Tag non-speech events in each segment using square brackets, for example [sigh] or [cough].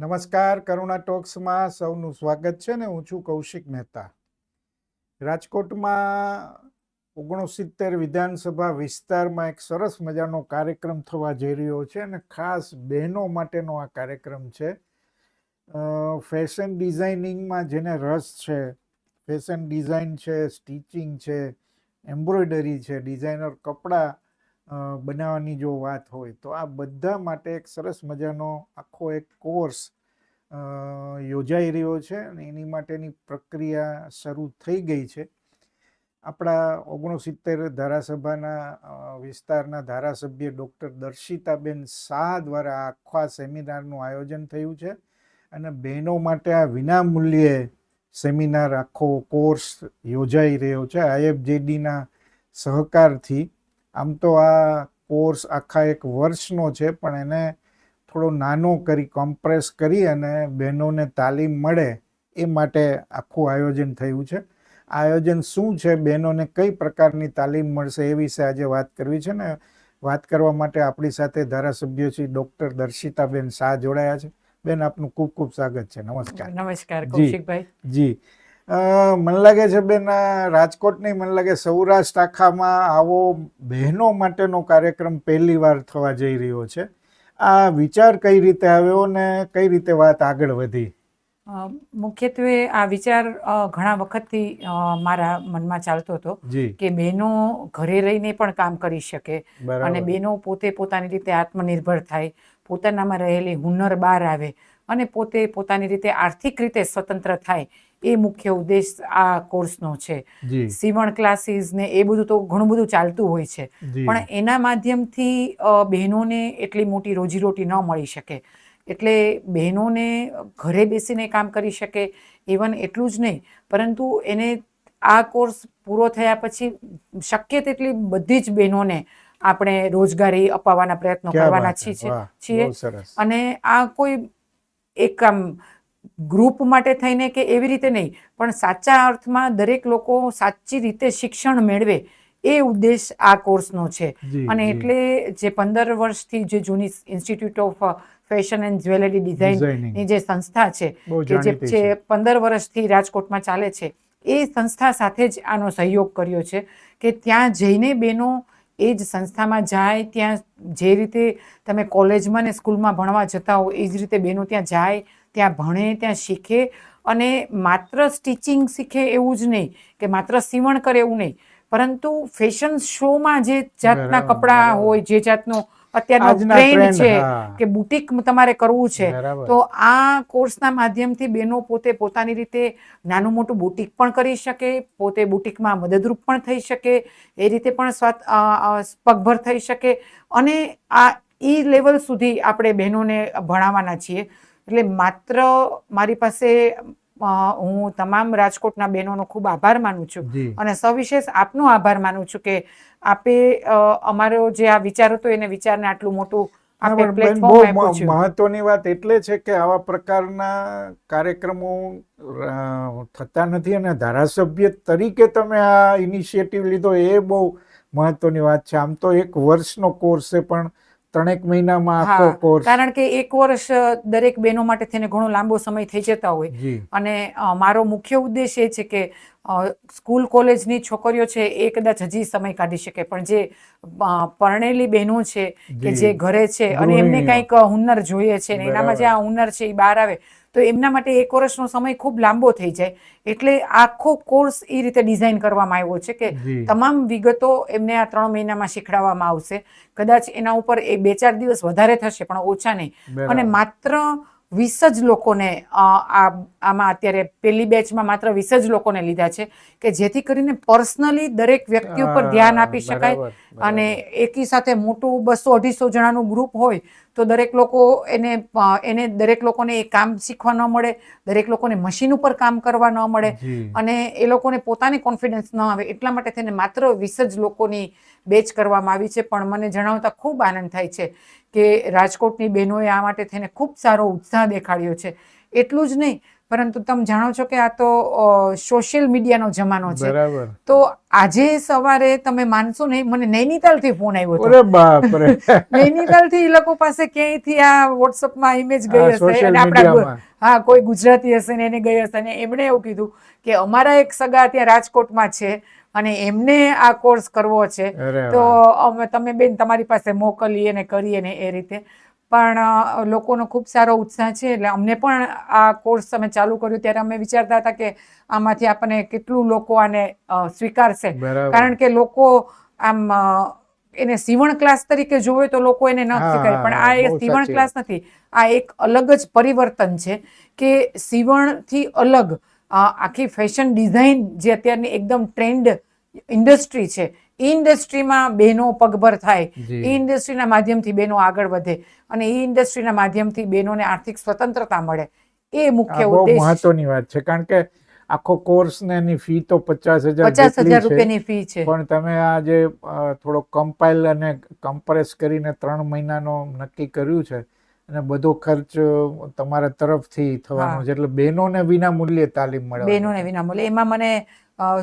નમસ્કાર, કરુણા ટોક્સમાં સૌનું સ્વાગત છે ને હું છું કૌશિક મહેતા. રાજકોટમાં ઓગણસિત્તેર વિધાનસભા વિસ્તારમાં એક સરસ મજાનો કાર્યક્રમ થવા જઈ રહ્યો છે અને ખાસ બહેનો માટેનો આ કાર્યક્રમ છે. ફેશન ડિઝાઇનિંગમાં જેને રસ છે, ફેશન ડિઝાઇન છે, સ્ટિચિંગ છે, એમ્બ્રોઇડરી છે, ડિઝાઇનર કપડાં બનાવવાની જો વાત હોય તો આ બધા માટે એક સરસ મજાનો આખો એક કોર્સ યોજાઈ રહ્યો છે અને એની માટેની પ્રક્રિયા શરૂ થઈ ગઈ છે. આપણા ઓગણસિત્તેર ધારાસભાના વિસ્તારના ધારાસભ્ય ડૉક્ટર દર્શિતાબેન શાહ દ્વારા આખા સેમિનારનું આયોજન થયું છે અને બહેનો માટે આ વિનામૂલ્યે સેમિનાર, આખો કોર્સ યોજાઈ રહ્યો છે. આઈએફજેડીના સહકારથી. આમ તો આ કોર્સ આખા એક વર્ષનો છે, પણ એને થોડો નાનો કરી કોમ્પ્રેસ કરી અને બહેનોને તાલીમ મળે એ માટે આખું આયોજન થયું છે. આયોજન શું છે? બહેનોને કઈ પ્રકારની તાલીમ મળશે એ વિશે આજે વાત કરવી છે ને વાત કરવા માટે આપણી સાથે ધારાસભ્ય શ્રી ડૉક્ટર દર્શિતાબેન શાહ જોડાયા છે. બેન આપનું ખૂબ ખૂબ સ્વાગત છે. નમસ્કાર. નમસ્કાર. કૌશિકભાઈ. જી. મને લાગે છે બેન આ રાજકોટ નહીં મને લાગે સૌરાષ્ટ્ર આખામાં આવો બહેનો માટેનો કાર્યક્રમ પહેલી વાર થવા જઈ રહ્યો છે. આ વિચાર કઈ રીતે આવ્યો ને કઈ રીતે વાત આગળ વધી? મુખ્યત્વે આ વિચાર ઘણા વખતથી મારા મનમાં ચાલતો હતો કે બહેનો ઘરે રહીને પણ કામ કરી શકે અને બહેનો પોતે પોતાની રીતે આત્મનિર્ભર થાય પોતાનામાં રહેલી હુનર બહાર આવે અને પોતે પોતાની રીતે આર્થિક રીતે સ્વતંત્ર થાય એ મુખ્ય ઉદ્દેશ આ કોર્સનો છે. સીવણ ક્લાસીસ ને એ બધું તો ઘણું બધું ચાલતું હોય છે. પણ એના માધ્યમથી બહેનોને એટલી મોટી રોજીરોટી ન મળી શકે. એટલે બહેનોને ઘરે બેસીને કામ કરી શકે ઇવન એટલું જ નહીં. પરંતુ એને આ કોર્સ પૂરો થયા પછી શક્ય તેટલી બધી જ બહેનોને આપણે રોજગારી અપાવવાના પ્રયત્નો કરવાના છીએ. છીએ અને આ કોઈ એક આમ ગ્રુપ માટે થઈને કે એવી રીતે નહીં પણ સાચા અર્થમાં દરેક લોકો સાચી રીતે શિક્ષણ મેળવે એ ઉદ્દેશ આ કોર્સનો છે. અને એટલે જે પંદર વર્ષથી જે જૂની institute of fashion and jewellery ડિઝાઇનની જે સંસ્થા છે કે જે છે. પંદર વર્ષથી રાજકોટમાં ચાલે છે એ સંસ્થા સાથે જ આનો સહયોગ કર્યો છે કે ત્યાં જઈને બહેનો એ જ સંસ્થામાં જાય ત્યાં જે રીતે તમે કોલેજમાં ને સ્કૂલમાં ભણવા જતા હો એ જ રીતે બહેનો ત્યાં જાય ત્યાં ભણે ત્યાં શીખે અને માત્ર સ્ટિચિંગ શીખે એવું જ નહીં કે માત્ર સીવણ કરે એવું નહીં. પરંતુ ફેશન શોમાં જે જાતના કપડાં હોય જે જાતનો અત્યારનો ટ્રેન્ડ છે કે બુટિક તમારે કરવું છે તો આ કોર્સના માધ્યમથી બહેનો પોતે પોતાની રીતે નાનું મોટું બુટિક પણ કરી શકે પોતે બુટિકમાં મદદરૂપ પણ થઈ શકે એ રીતે પણ સ્વાત પગભર થઈ શકે અને આ ઈ લેવલ સુધી આપણે બહેનોને ભણાવવાના છીએ. એટલે માત્ર મારી પાસે હું તમામ રાજકોટના બહેનોનો ખૂબ આભાર માનું છું. અને સવિશેષ આપનો આભાર માનું છું કે આપે અમારો જે આ વિચાર હતો એને વિચારને આટલું મોટું મહત્વની વાત એટલે છે કે આવા પ્રકારના કાર્યક્રમો થતા નથી અને ધારાસભ્ય તરીકે તમે આ ઇનિશિયેટિવ લીધો એ બહુ મહત્વની વાત છે. આમ તો એક વર્ષનો કોર્સ છે પણ ત્રણેક મહિનામાં આખો કોર્સ કારણ કે એક વર્ષ દરેક બહેનો માટે થઈને ઘણો લાંબો સમય થઈ જતા હોય. અને મારો મુખ્ય ઉદ્દેશ એ છે કે સ્કૂલ કોલેજની છોકરીઓ છે એ કદાચ હજી સમય કાઢી શકે પણ જે પરણેલી બહેનો છે કે જે. ઘરે છે અને એમને કંઈક હુનર જોઈએ છે એનામાં જે આ હુનર છે એ બહાર આવે તો એમના માટે એક વર્ષનો સમય ખૂબ લાંબો થઈ જાય. એટલે આખો કોર્સ એ રીતે ડિઝાઇન કરવામાં આવ્યો છે કે તમામ વિગતો એમને આ ત્રણ મહિનામાં શીખડાવવામાં આવશે. કદાચ એના ઉપર એ બે ચાર દિવસ વધારે થશે પણ ઓછા નહીં. અને માત્ર વીસ જ લોકોને આ આમાં અત્યારે પહેલી બેચમાં માત્ર વીસ જ લોકોને લીધા છે કે જેથી કરીને પર્સનલી દરેક વ્યક્તિ ઉપર ધ્યાન આપી શકાય અને એકી સાથે મોટું બસો અઢીસો જણાનું ગ્રુપ હોય તો દરેક લોકો એને એને દરેક લોકોને એ કામ શીખવા ન મળે દરેક લોકોને મશીન ઉપર કામ કરવા ન મળે અને એ લોકોને પોતાને કોન્ફિડન્સ ન આવે એટલા માટે થઈને માત્ર વીસ જ લોકોની બેચ કરવામાં આવી છે. પણ મને જણાવતા ખૂબ આનંદ થાય છે કે રાજકોટની બહેનોએ આ માટે થઈને ખૂબ સારો ઉત્સાહ દેખાડ્યો છે. એટલું જ નહીં પરંતુ તમે જાણો છો કે આ તો સોશિયલ મીડિયાનો જમાનો છે. બરાબર. તો આજે સવારે તમે માનશો નહીં મને નૈનીતાલથી ફોન આવ્યો હતો. [laughs] નૈનીતાલથી એ લોકો પાસે ક્યાંયથી આ વોટ્સઅપમાં ઇમેજ ગઈ હશે? અને આપણા હા કોઈ ગુજરાતી હશે ને એને ગઈ હશે અને એમણે એવું કીધું કે અમારા એક સગા ત્યાં રાજકોટમાં છે અને એમને આ કોર્સ કરવો છે. તો અમે તમે બેન તમારી પાસે મોકલીએ ને કરીએ ને એ રીતે. પણ લોકોનો ખૂબ સારો ઉત્સાહ છે. એટલે અમને પણ આ કોર્સ અમે ચાલુ કર્યું ત્યારે અમે વિચારતા હતા કે આમાંથી આપણને કેટલું લોકો આને સ્વીકારશે. કારણ કે લોકો આમ એને સીવણ ક્લાસ તરીકે જોવે તો લોકો એને ન શીખાય સ્વીકારે. પણ આ એ સીવણ ક્લાસ નથી. આ એક અલગ જ પરિવર્તન છે કે સીવણથી અલગ આખી ફેશન ડિઝાઇન જે અત્યારની એકદમ ટ્રેન્ડ ઇન્ડસ્ટ્રી છે ઇન્ડસ્ટ્રીમાં બહેનો પગભર થાય. એ ઇન્ડસ્ટ્રીના માધ્યમથી બહેનો આગળ વધે અને એ ઇન્ડસ્ટ્રીના માધ્યમથી બહેનોને આર્થિક સ્વતંત્રતા મળે. એ મુખ્ય ઉદ્દેશ મહત્વની વાત છે કારણ કે આખો કોર્સ ને એની ફી તો પચાસ હજાર પચાસ હજાર રૂપિયાની ફી છે. પણ તમે આ જે થોડો કમ્પાઇલ અને કમ્પ્રેસ કરીને ત્રણ મહિનાનો નક્કી કર્યું છે અને બધો ખર્ચ તમારા તરફથી થવાનો છે. એટલે બહેનોને વિના મૂલ્યે તાલીમ મળે બહેનોને વિનામૂલ્યે એમાં મને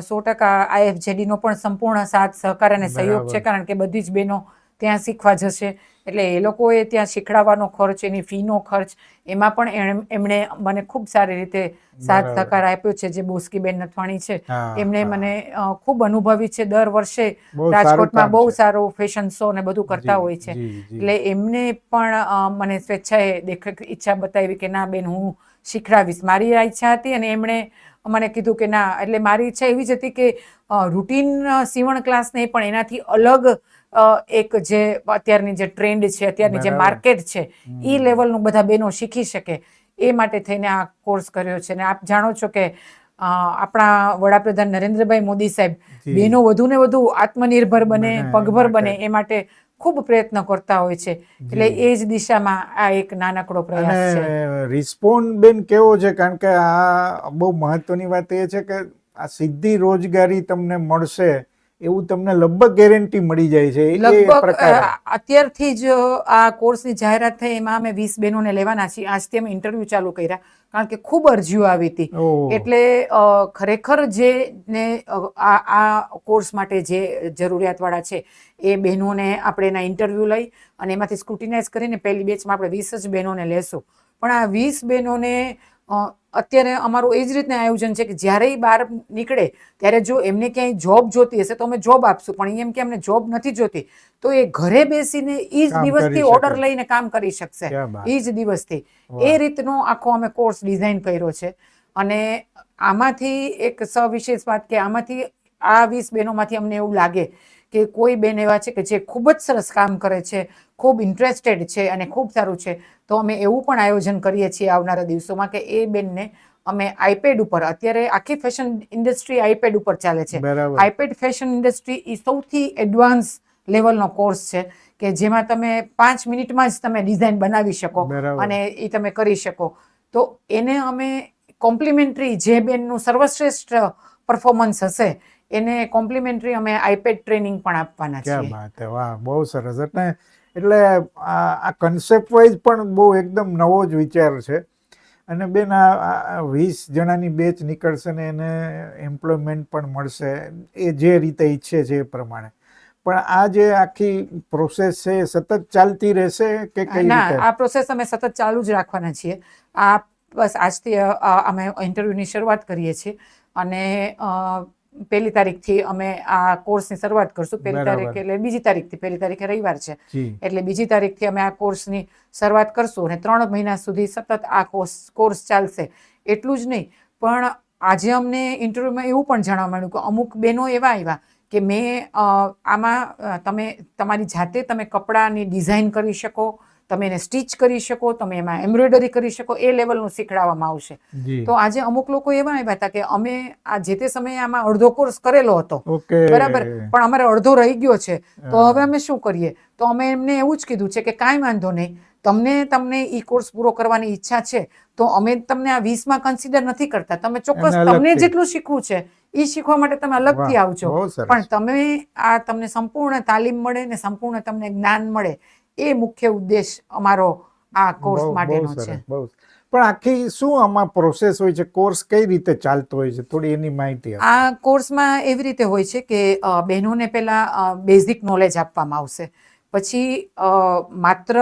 સો ટકા આઈએફજેડી નો પણ સંપૂર્ણ સાથ સહકાર અને સહયોગ છે. કારણ કે બધી જ બહેનો ત્યાં શીખવા જશે. એટલે એ લોકોએ ત્યાં શીખડાવવાનો ખર્ચ એની ફીનો ખર્ચ એમાં પણ એમણે મને ખૂબ સારી રીતે સાથ. સહકાર આપ્યો છે. જે બોસ્કીબેન નથવાણી છે એમણે મને ખૂબ અનુભવી છે. દર વર્ષે રાજકોટમાં બહુ સારો ફેશન શો ને બધું કરતા હોય છે. એટલે એમને પણ મને સ્વેચ્છાએ દેખ ઈચ્છા બતાવી કે ના બેન હું શીખડાવીશ. મારી આ ઈચ્છા હતી અને એમણે મને કીધું કે ના. એટલે મારી ઈચ્છા એવી જ હતી કે રૂટીન સીવણ ક્લાસ નહીં પણ એનાથી અલગ એક જે અત્યારની જે ટ્રેન્ડ છે અત્યારની જે માર્કેટ છે. એ લેવલનું બધા બહેનો શીખી શકે. એ માટે થઈને આ કોર્સ કર્યો છે. અને આપ જાણો છો કે આપણા વડાપ્રધાન નરેન્દ્રભાઈ મોદી સાહેબ. બહેનો વધુ ને વધુ આત્મનિર્ભર બને બને, પગભર બને એ માટે ખૂબ પ્રયત્ન કરતા હોય છે. એટલે એ જ દિશામાં આ એક નાનકડો પ્રયાસ છે. રિસ્પોન્ડ બેન કેવો છે? કારણ કે આ બહુ મહત્વની વાત એ છે કે આ સીધી રોજગારી તમને મળશે. એવું તમને લગભગ ગેરંટી મળી જાય છે લગભગ અત્યારથી જ આ કોર્સની જાહેરાત થઈ એમાં અમે વીસ બહેનોને લેવાના છીએ. આજથી અમે ઇન્ટરવ્યુ ચાલુ કર્યા કારણ કે ખૂબ અરજીઓ આવી હતી. એટલે ખરેખર જે ને આ આ કોર્સ માટે જે જરૂરિયાતવાળા છે એ બહેનોને આપણે એના ઇન્ટરવ્યૂ લઈ અને એમાંથી સ્ક્રુટિનાઇઝ કરીને પહેલી બેચમાં આપણે વીસ જ બહેનોને લેશું. પણ આ વીસ બહેનોને અત્યારે અમારું એ જ રીતના આયોજન છે કે જ્યારે એ બહાર નીકળે ત્યારે જો એમને ક્યાંય જોબ જોતી હશે તો અમે જોબ આપશું. પણ એમ કે એમને જોબ નથી જોતી તો એ ઘરે બેસીને એ જ દિવસથી ઓર્ડર લઈને કામ કરી શકશે. એ જ દિવસથી. એ રીતનો આખો અમે કોર્સ ડિઝાઇન કર્યો છે. અને આમાંથી એક સવિશેષ વાત કે આમાંથી આ વીસ બહેનોમાંથી અમને એવું લાગે કે કોઈ બેન એવા છે કે જે ખૂબ જ સરસ કામ કરે છે ખૂબ ઇન્ટરેસ્ટેડ છે અને ખૂબ સારું છે તો અમે એવું પણ આયોજન કરીએ છીએ આવનારા દિવસોમાં કે એ બેનને અમે આઈપેડ ઉપર અત્યારે આખી ફેશન ઇન્ડસ્ટ્રી આઈપેડ ઉપર ચાલે છે. આઈપેડ ફેશન ઇન્ડસ્ટ્રી એ સૌથી એડવાન્સ લેવલનો કોર્સ છે કે જેમાં તમે પાંચ મિનિટમાં જ તમે ડિઝાઇન બનાવી શકો અને એ તમે કરી શકો. તો એને અમે કોમ્પ્લિમેન્ટરી જે બેનનું સર્વશ્રેષ્ઠ પરફોર્મન્સ હશે એને કોમ્પ્લિમેન્ટરી અમે આઈપેડ ટ્રેનિંગ પણ આપવાના ક્યાં છીએ. બાત હે? વાહ બહુ સરસ. એટલે એટલે આ આ કન્સેપ્ટ વાઇઝ પણ બહુ એકદમ નવો જ વિચાર છે. અને બેન આ વીસ જણાની બેચ નીકળશે ને એને એમ્પ્લોયમેન્ટ પણ મળશે. એ જે રીતે ઈચ્છે છે એ પ્રમાણે. પણ આ જે આખી પ્રોસેસ છે એ સતત ચાલતી રહેશે કે કઈ ના રીતે? આ પ્રોસેસ અમે સતત ચાલુ જ રાખવાના છીએ. આ બસ આજથી અમે ઇન્ટરવ્યૂની શરૂઆત કરીએ છીએ. અને પહેલી તારીખથી અમે આ કોર્સની શરૂઆત કરશું. પહેલી તારીખ એટલે બીજી તારીખથી પહેલી તારીખે રવિવાર છે. એટલે બીજી તારીખથી અમે આ કોર્સની શરૂઆત કરશું અને ત્રણ મહિના સુધી સતત આ કોર્સ કોર્સ ચાલશે. એટલું જ નહીં પણ આજે અમને ઇન્ટરવ્યૂમાં એવું પણ જાણવા મળ્યું કે અમુક બહેનો એવા આવ્યા કે મેં આમાં તમે તમારી જાતે તમે કપડાની ડિઝાઇન કરી શકો તમે એને સ્ટીચ કરી શકો તમે એમાં એમ્બ્રોઇડરી કરી શકો એ લેવલનું શીખડાવવામાં આવશે. તો આજે અમુક લોકો એવા આવ્યા હતા કે અમે આ જે તે સમયે આમાં અડધો કોર્સ કરેલો હતો. બરાબર. પણ અમારે અડધો રહી ગયો છે. તો હવે અમે શું કરીએ? તો અમે એમને એવું જ કીધું છે કે કાંઈ વાંધો નહીં. તમને તમને ઈ કોર્સ પૂરો કરવાની ઈચ્છા છે તો અમે તમને આ વીસમાં કન્સિડર નથી કરતા. તમે ચોક્કસ તમને જેટલું શીખવું છે એ શીખવા માટે તમે અલગથી આવજો. પણ તમે આ તમને સંપૂર્ણ તાલીમ મળે ને સંપૂર્ણ તમને જ્ઞાન મળે. એ મુખ્ય ઉદ્દેશ અમારો આ કોર્સ માટેનો છે. પણ આખી શું આમાં પ્રોસેસ હોય છે? કોર્સ કઈ રીતે ચાલતો હોય છે? થોડી એની માહિતી આ કોર્સમાં એવી રીતે હોય છે કે બહેનોને પહેલાં બેઝિક નોલેજ આપવામાં આવશે. પછી માત્ર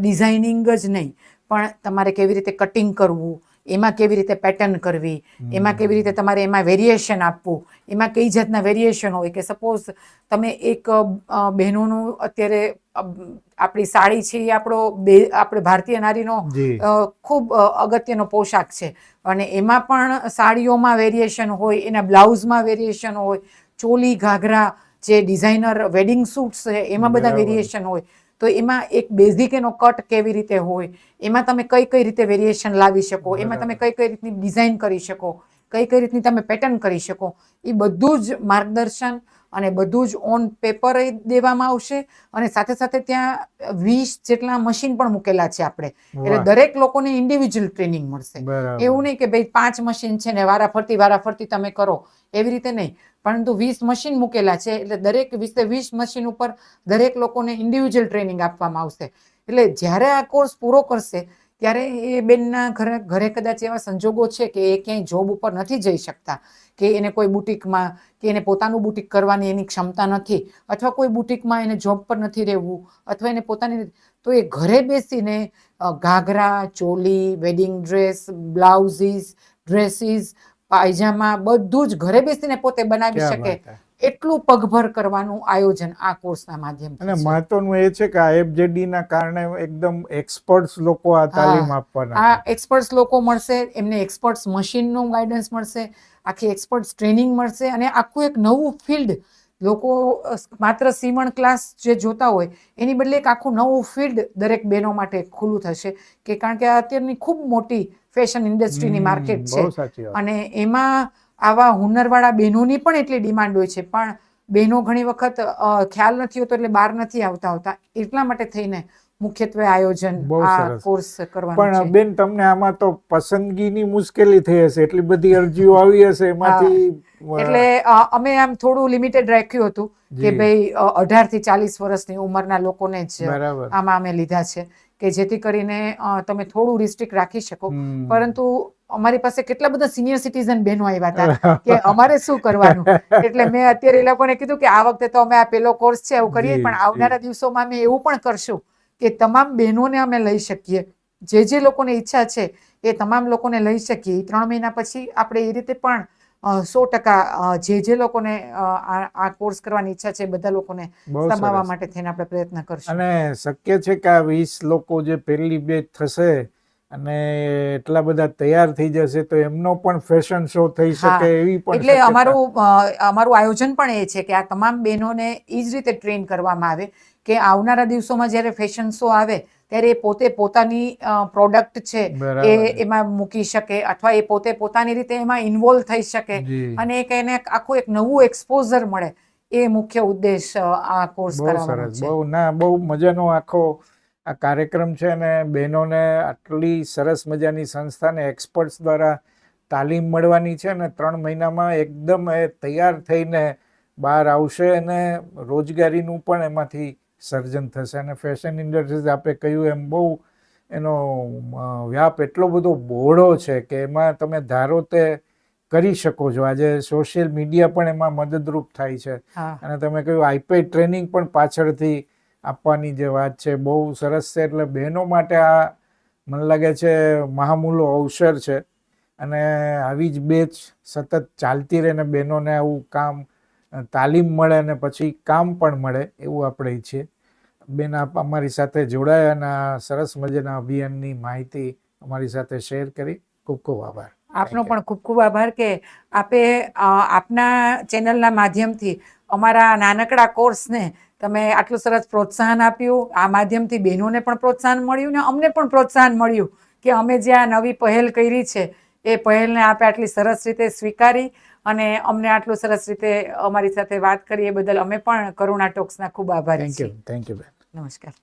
ડિઝાઇનિંગ જ નહીં પણ તમારે કેવી રીતે કટિંગ કરવું એમાં કેવી રીતે પેટર્ન કરવી? એમાં કેવી રીતે તમારે એમાં વેરિએશન આપવું? એમાં કઈ જાતના વેરિએશન હોય? કે સપોઝ તમે એક બહેનોનું અત્યારે આપણી સાડી છે એ આપણો બે આપણે ભારતીય નારીનો ખૂબ અગત્યનો પોશાક છે. અને એમાં પણ સાડીઓમાં વેરિએશન હોય એના બ્લાઉઝમાં વેરિએશન હોય ચોલી ઘાઘરા જે ડિઝાઇનર વેડિંગ સૂટ્સ છે એમાં બધા. વેરિએશન હોય. તો એમાં એક બેઝિક એનો કટ કેવી રીતે હોય એમાં તમે કઈ કઈ રીતે વેરિએશન લાવી શકો એમાં તમે કઈ કઈ રીતની ડિઝાઇન કરી શકો. કઈ કઈ રીતની તમે પેટર્ન કરી શકો. એ બધું જ માર્ગદર્શન અને બધું જ ઓન પેપર દેવામાં આવશે અને સાથે સાથે ત્યાં વીસ જેટલા મશીન પણ મૂકેલા છે આપણે. એટલે દરેક લોકોને ઇન્ડિવિજ્યુઅલ ટ્રેનિંગ મળશે. એવું નહીં કે ભાઈ પાંચ મશીન છે ને વારાફરતી વારાફરતી તમે કરો. એવી રીતે નહીં. પરંતુ વીસ મશીન મૂકેલા છે એટલે દરેક વીસે વીસ મશીન ઉપર દરેક લોકોને ઇન્ડિવિજ્યુઅલ ટ્રેનિંગ આપવામાં આવશે. એટલે જ્યારે આ કોર્સ પૂરો કરશે ત્યારે એ બેનના ઘરે ઘરે કદાચ એવા સંજોગો છે કે એ ક્યાંય જોબ ઉપર નથી જઈ શકતા કે એને કોઈ બુટિકમાં કે એને પોતાનું બુટિક કરવાની એની ક્ષમતા નથી અથવા કોઈ બુટિકમાં એને જોબ પર નથી રહેવું અથવા એને પોતાની તો એ ઘરે બેસીને ghagra choli wedding dress blouses dresses pyjama બધું જ ઘરે બેસીને પોતે બનાવી શકે. એટલું પગભર કરવાનું આયોજન આ કોર્સના માધ્યમથી અને. મહત્વનું એ છે કે આ એફજેડી ના કારણે એકદમ એક્સપર્ટ્સ લોકો આ તાલીમ આપવાના આ એક્સપર્ટ્સ લોકો મળશે એમને એક્સપર્ટ્સ મશીનનું ગાઈડન્સ મળશે આખી એક્સપર્ટ્સ ટ્રેનિંગ મળશે અને આખું એક નવું ફિલ્ડ લોકો માત્ર સીવણ ક્લાસ જે જોતા હોય એની બદલે એક આખું નવું ફિલ્ડ દરેક બહેનો માટે ખુલ્લું થશે કે કારણ કે અત્યારની ખૂબ મોટી ફેશન ઇન્ડસ્ટ્રીની માર્કેટ છે. અને એમાં આવા હુનરવાળા બહેનોની પણ એટલી ડિમાન્ડ હોય છે. પણ બહેનો ઘણી વખત ખ્યાલ નથી હોતો એટલે બહાર નથી આવતા હોતા. એટલા માટે થઈને મુખ્યત્વે આયોજન આ કોર્સ કરવાનો પણ બેન તમને આમાં તો પસંદગીની મુશ્કેલી થઈ હશે. એટલી બધી અરજીઓ આવી હશે એમાંથી. એટલે અમે આમ થોડું લિમિટેડ રાખ્યું હતું કે ભાઈ અઢારથી ચાલીસ વર્ષની ઉંમરના લોકોને જ આમાં અમે લીધા છે. કે જેથી કરીને તમે થોડું રિસ્ટ્રિક્ટ રાખી શકો. પરંતુ અમારી પાસે કેટલા બધા સિનિયર સિટીઝન બહેનો આવ્યા હતા કે અમારે શું કરવાનું? એટલે મેં અત્યારે એ લોકોને કીધું કે આ વખતે તો અમે આ પેલો કોર્સ છે એવું કરીએ પણ આવનારા દિવસોમાં અમે એવું પણ કરશું કે તમામ બહેનોને અમે લઈ શકીએ. જે જે લોકોને ઈચ્છા છે એ તમામ લોકોને લઈ શકીએ. ત્રણ મહિના પછી આપણે એ રીતે પણ સો ટકા જે જે લોકોને આ કોર્સ કરવાની ઈચ્છા છે બધા લોકોને સમાવવા માટે થઈને આપણે પ્રયત્ન કરશું. અને શક્ય છે કે આ વીસ લોકો જે પહેલી બેચ થશે અને એટલા બધા તૈયાર થઈ જશે તો એમનો પણ ફેશન શો થઈ શકે એવી પણ એટલે અમારું અમારું આયોજન પણ એ છે કે આ તમામ બહેનોને એ જ રીતે ટ્રેન કરવામાં આવે કે આવનારા દિવસોમાં જ્યારે ફેશન શો આવે ત્યારે એ પોતે પોતાની પ્રોડક્ટ છે. એ એમાં મૂકી શકે અથવા એ પોતે પોતાની રીતે એમાં ઇન્વોલ્વ થઈ શકે અને એક એને આખું એક નવું એક્સપોઝર મળે એ મુખ્ય ઉદ્દેશ આ કોર્સ કરવાનો છે. બહુ ના બહુ મજાનો આખો આ કાર્યક્રમ છે અને બહેનોને આટલી સરસ મજાની સંસ્થાને એક્સપર્ટ્સ દ્વારા તાલીમ મળવાની છે અને ત્રણ મહિનામાં એકદમ એ તૈયાર થઈને બહાર આવશે અને રોજગારીનું પણ એમાંથી સર્જન થશે. અને ફેશન ઇન્ડસ્ટ્રીઝ આપે કહ્યું એમ બહુ એનો વ્યાપ એટલો બધો બહોળો છે કે એમાં તમે ધારો તે કરી શકો છો. આજે સોશિયલ મીડિયા પણ એમાં મદદરૂપ થાય છે. અને તમે કહ્યું આઈપેડ ટ્રેનિંગ પણ પાછળથી આપવાની જે વાત છે, બહુ સરસ છે. એટલે બહેનો માટે આ મને લાગે છે મહામૂલો અવસર છે. અને આવી જ બેચ સતત ચાલતી રહે ને બહેનોને આવું કામ તાલીમ મળે અને પછી કામ પણ મળે એવું આપણે ઈચ્છીએ. બેન આપ અમારી સાથે જોડાયા અને સરસ મજાના અભિયાનની માહિતી અમારી સાથે શેર કરી. ખૂબ ખૂબ આભાર. આપનો પણ ખૂબ ખૂબ આભાર કે આપે આપના ચેનલના માધ્યમથી અમારા નાનકડા કોર્સને તમે આટલું સરસ પ્રોત્સાહન આપ્યું. આ માધ્યમથી બહેનોને પણ પ્રોત્સાહન મળ્યું ને અમને પણ પ્રોત્સાહન મળ્યું કે અમે જે આ નવી પહેલ કરી છે એ પહેલને આપે આટલી સરસ રીતે સ્વીકારી અને અમને આટલું સરસ રીતે અમારી સાથે વાત કરી એ બદલ અમે પણ કરુણા ટોક્સના ખૂબ આભાર થેન્ક યુ થેન્ક યુ નમસ્કાર.